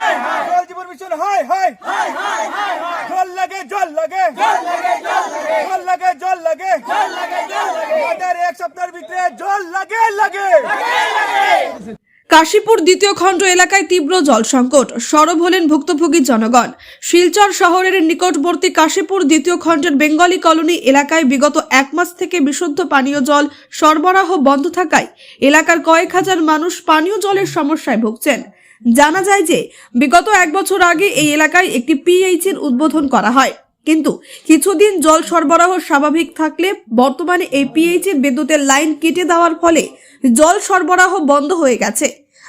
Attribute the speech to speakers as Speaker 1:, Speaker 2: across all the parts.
Speaker 1: জল জীবন mission high high জল লাগে জল লাগে। জল লাগে জল লাগে। আমাদের এক সপ্তাহের ভিতরে জল লাগে লাগে।
Speaker 2: কাশীপুর দ্বিতীয় খণ্ড এলাকায় তীব্র জল সংকট। সরব হলেন ভুক্তভোগী জনগণ। শিলচর শহরের নিকটবর্তী কাশীপুর দ্বিতীয় খণ্ডের বেঙ্গলি কলোনি এলাকায় বিগত এক মাস থেকে বিশুদ্ধ পানীয় জল সরবরাহ বন্ধ থাকায় এলাকার কয়েক হাজার মানুষ পানীয় জলের সমস্যায় ভুগছেন। জানা যায় যে বিগত এক বছর আগে এই এলাকায় একটি পিএইচের উদ্বোধন করা হয়। কিন্তু কিছুদিন জল সরবরাহ স্বাভাবিক থাকলে বর্তমানে এই পিএইচের বিদ্যুতের লাইন কেটে দেওয়ার ফলে জল সরবরাহ বন্ধ হয়ে গেছে।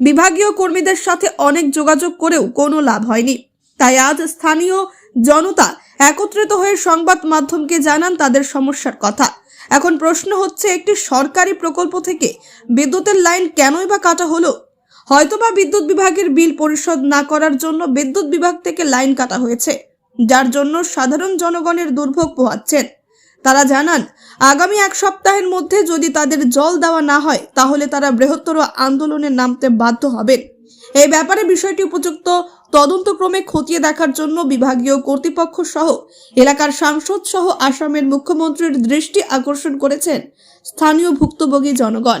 Speaker 2: বিভাগীয় কর্মীদের সাথে অনেক যোগাযোগ করেও কোনো লাভ হয়নি। তাই আজ স্থানীয় জনতা একত্রিত হয়ে সংবাদ মাধ্যমকে জানান তাদের সমস্যার কথা। এখন প্রশ্ন হচ্ছে, একটি সরকারি প্রকল্প থেকে বিদ্যুতের লাইন কেনই বা কাটা হলো? হয়তোবা বিদ্যুৎ বিভাগের বিল পরিশোধ না করার জন্য বিদ্যুৎ বিভাগ থেকে লাইন কাটা হয়েছে, যার জন্য সাধারণ জনগণের দুর্ভোগ পোহাচ্ছেন। তারা জানান, আগামী এক সপ্তাহের মধ্যে যদি তাদের জল দেওয়া না হয়, তাহলে তারা বৃহত্তর আন্দোলনে নামতে বাধ্য হবেন। এই ব্যাপারে বিষয়টি উপযুক্ত তদন্তক্রমে খতিয়ে দেখার জন্য বিভাগীয় কর্তৃপক্ষ সহ এলাকার সাংসদ সহ আসামের মুখ্যমন্ত্রীর দৃষ্টি আকর্ষণ করেছেন স্থানীয় ভুক্তভোগী জনগণ।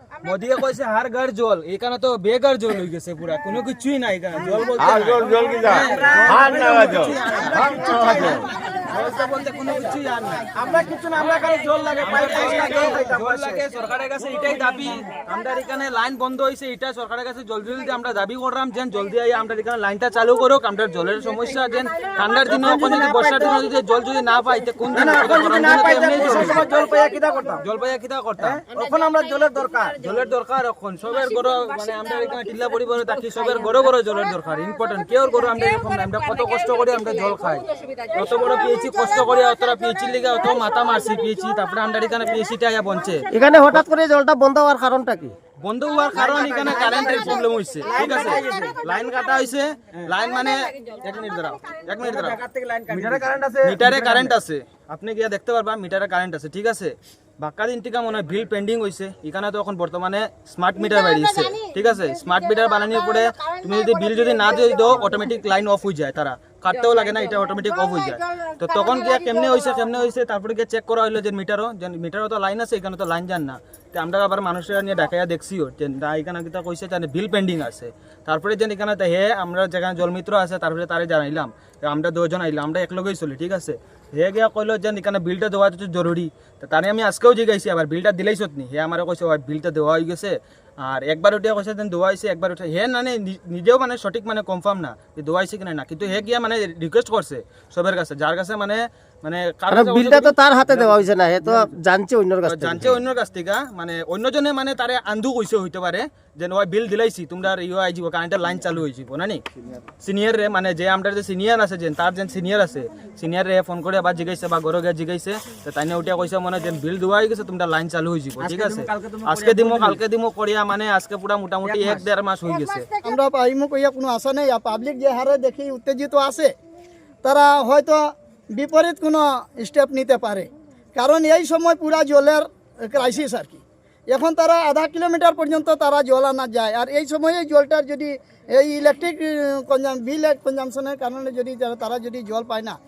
Speaker 3: মোদিয়ে কইছে হার ঘর জল। এখানে তো বেঘর জল হয়ে গেছে পুরা। কোনো কিছুই নাই এখানে জল বলতে
Speaker 1: আর জল জল কি যা? হাত নাগা জল
Speaker 3: জলটা বলতে কোনো কিছুই আর নাই।
Speaker 4: আমরা কিছু না আমরা জল লাগে পাইপ জল
Speaker 3: লাগে সরকারের কাছে এটাই দাবি। আমরা এখানে লাইন বন্ধ হয়েছে এটা সরকারের কাছে জলদি জলদি আমরা দাবি করলাম যেন জলদি আই আমরা এখানে লাইনটা চালু করুক আমরা জলের সমস্যা যেন ঠান্ডার দিনে যদি বর্ষার দিনে যদি জল যদি না পাই তো কোন দিন
Speaker 4: না জল পাইয়া কিটা করতাম?
Speaker 3: জল পাইয়া কিতা করতাম?
Speaker 4: এখন আমরা জলের দরকার।
Speaker 3: জলের দরকার এখন। সবের গড় মানে আমরা এখানে টিল্লা পরিবারে থাকি সবের গড়ে গড়ে জলের দরকার। ইম্পর্টেন্ট কেউ গড়ে আমরা এরকম আমরা কত কষ্ট করে আমরা জল খাই। কত বড় পিএইচি কষ্ট করে অতটা পিএইচি লিগে অত মাথা মারছি পিএইচি তারপরে আমরা এখানে পিএইচিটা আয়া বনছে
Speaker 5: এখানে হঠাৎ করে জলটা বন্ধ হওয়ার কারণটা কি?
Speaker 3: বন্ধ হওয়ার কারণ এখানে কারেন্টের প্রবলেম হইছে ঠিক আছে? লাইন কাটা হইছে লাইন মানে এক মিনিট দাঁড়াও এক মিনিট দাঁড়াও।
Speaker 4: মিটারে কারেন্ট আছে।
Speaker 3: মিটারে কারেন্ট আছে। আপনি গিয়ে দেখতে পারবা মিটারে কারেন্ট আছে ঠিক আছে? বাক্কা দিন টিকা মনে হয় বিল পেন্ডিং হয়েছে এখানে তো এখন বর্তমানে স্মার্ট মিটার বাড়িয়েছে ঠিক আছে স্মার্ট মিটার বানানোর পরে তুমি যদি বিল যদি না দিয়ে দাও অটোমেটিক লাইন অফ হয়ে যায় তারা কাটতেও লাগে না এটা অটোমেটিক অফ হয়ে যায়। তো তখন গিয়ে কেমনে হয়েছে কেমনে হয়েছে তারপরে গিয়ে চেক করা হলো যে মিটারও যে মিটারও তো লাইন আছে এখানে তো লাইন যান না। তো আমরা আবার মানুষের নিয়ে ডাকাইয়া দেখছিও যে না এখানে কিতা কইছে যে বিল পেন্ডিং আছে। তারপরে যে এখানে হে আমরা যেখানে জলমিত্র আছে তারপরে তারে জানাইলাম। আমরা দুজন আইলাম আমরা একলগেই চলি ঠিক আছে? হে গিয়া কইলো যে এখানে বিলটা দেওয়া তো জরুরি। তারে আমি আজকেও জিগাইছি আবার বিলটা দিলাইছত নি হে আমার কইছে "ওই বিলটা দেওয়া হয়ে গেছে। আর একবার উঠিয়া কইছে যেন দেওয়া হয়েছে একবার উঠে। হে মানে নিজেও মানে সঠিক মানে কনফার্ম না যে দেওয়া হয়েছে কিনা না কিন্তু হে গিয়া মানে রিকোয়েস্ট করছে সবের কাছে যার কাছে মানে মানে
Speaker 5: বিলটা তো তার হাতে দেওয়া হয়েছে না হে তো জানছে অন্যর কাছ
Speaker 3: জানছে অন্যর কাছ থেকে মানে অন্যজনে মানে তারে আন্ধু কইছে হইতে পারে যে ওই বিল দিলাইছি তোমরা ইয়ে আই যাব কারেন্টের লাইন চালু হয়ে যাব না নি? সিনিয়র রে মানে যে আমরা যে সিনিয়র আছে যে তার যে সিনিয়র আছে সিনিয়র রে ফোন করে আবার জিগাইছে বা গরো গিয়ে জিগাইছে তো তাই উঠিয়া কইছে মানে যে বিল দেওয়া হয়ে গেছে তোমরা লাইন চালু হয়ে যাব ঠিক আছে? আজকে দিমো কালকে দিমো করিয়া মানে আজকে পুরা মোটামুটি এক দেড় মাস। হয়ে গেছে।
Speaker 6: আমরা পাইমু কইয়া কোনো আশা নেই পাবলিক যে হারে দেখি উত্তেজিত আছে তারা হয়তো বিপরীত কোনো স্টেপ নিতে পারে কারণ এই সময় পুরা জলের ক্রাইসিস আর কি? এখন তারা আধা কিলোমিটার পর্যন্ত তারা জল আনা যায়। আর এই সময়ে জলটার যদি, এই ইলেকট্রিক কনজাম বিল কনজামশনের কারণে যদি তারা যদি জল পায় না,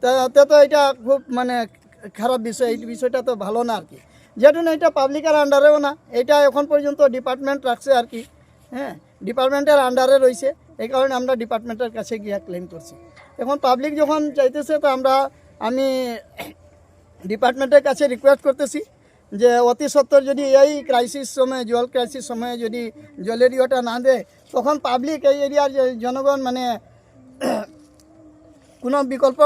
Speaker 6: তা- তে এটা খুব মানে খারাপ বিষয়। এই বিষয়টা তো ভালো না আর কি। যেহেতু এটা পাবলিকের আন্ডারেও না। এটা এখন পর্যন্ত ডিপার্টমেন্ট রাখছে আর কি। হ্যাঁ ডিপার্টমেন্টের আন্ডারে রয়েছে। এই কারণে আমরা ডিপার্টমেন্টের কাছে গিয়ে ক্লেম করছি। এখন পাবলিক যখন চাইতেছে, তো আমরা, আমি ডিপার্টমেন্টের কাছে রিকোয়েস্ট করতেছি। যে অতি সত্বর যদি এই ক্রাইসিস সময়ে জল ক্রাইসিস সময়ে যদি জলের ইয়েটা না দেয় তখন পাবলিক এই এরিয়ার জনগণ মানে কোনো বিকল্প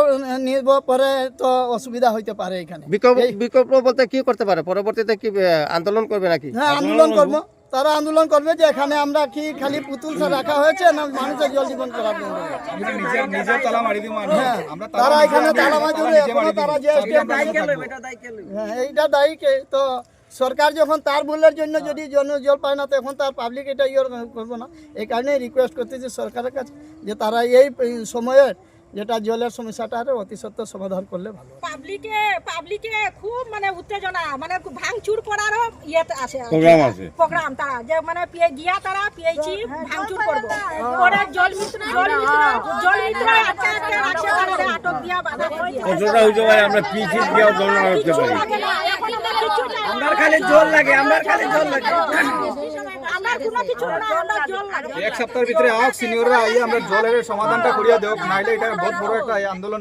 Speaker 6: নিব পরে তো অসুবিধা হইতে পারে এখানে।
Speaker 5: বিকল্প বিকল্প বলতে কি করতে পারে? পরবর্তীতে কি আন্দোলন করবে নাকি?
Speaker 6: হ্যাঁ আন্দোলন করব। তারা আন্দোলন করবে যে এখানে আমরা কি খালি পুতুল রাখা হয়েছে না মানুষের জল জীবন করার জন্য? হ্যাঁ
Speaker 1: আমরা
Speaker 6: তারা এখানে তারা যে হ্যাঁ এইটা দায়ী কে? তো সরকার যখন তার ভুলের জন্য যদি জন জল পায় না তখন তার পাবলিক এটা ইয়ে করব না। এই কারণে রিকোয়েস্ট করতেছি সরকারের কাছে যে তারা এই সময়ের যেটা জলের সমস্যাটা অতি সত্ত্বর সমাধান করলে ভালো
Speaker 7: পাবলিকে পাবলিকে খুব মানে উত্তেজনা মানে ভাঙচুর করার ইয়েতে আসে
Speaker 8: প্রোগ্রাম আছে
Speaker 7: প্রোগ্রাম তারা যে মানে পিয়ে গিয়া তারা পিয়েছি ভাঙচুর করব। করে জল মিত্র জল মিত্র জল মিত্র রাখছে তারা আটক দিয়া বাধা দিয়া।
Speaker 8: কতটা হইতে পারে আমরা পিছিয়ে গিয়েও দৌড় করতে পারি।
Speaker 7: না। আমার
Speaker 4: খালি জল লাগে আমার খালি জল লাগে।
Speaker 1: এক সপ্তাহের ভিতরে আওক সিনিয়ররা আইয়ে আমরা জলের সমাধানটা করিয়া দেব নাইলে এটা বহুত বড় একটা আন্দোলন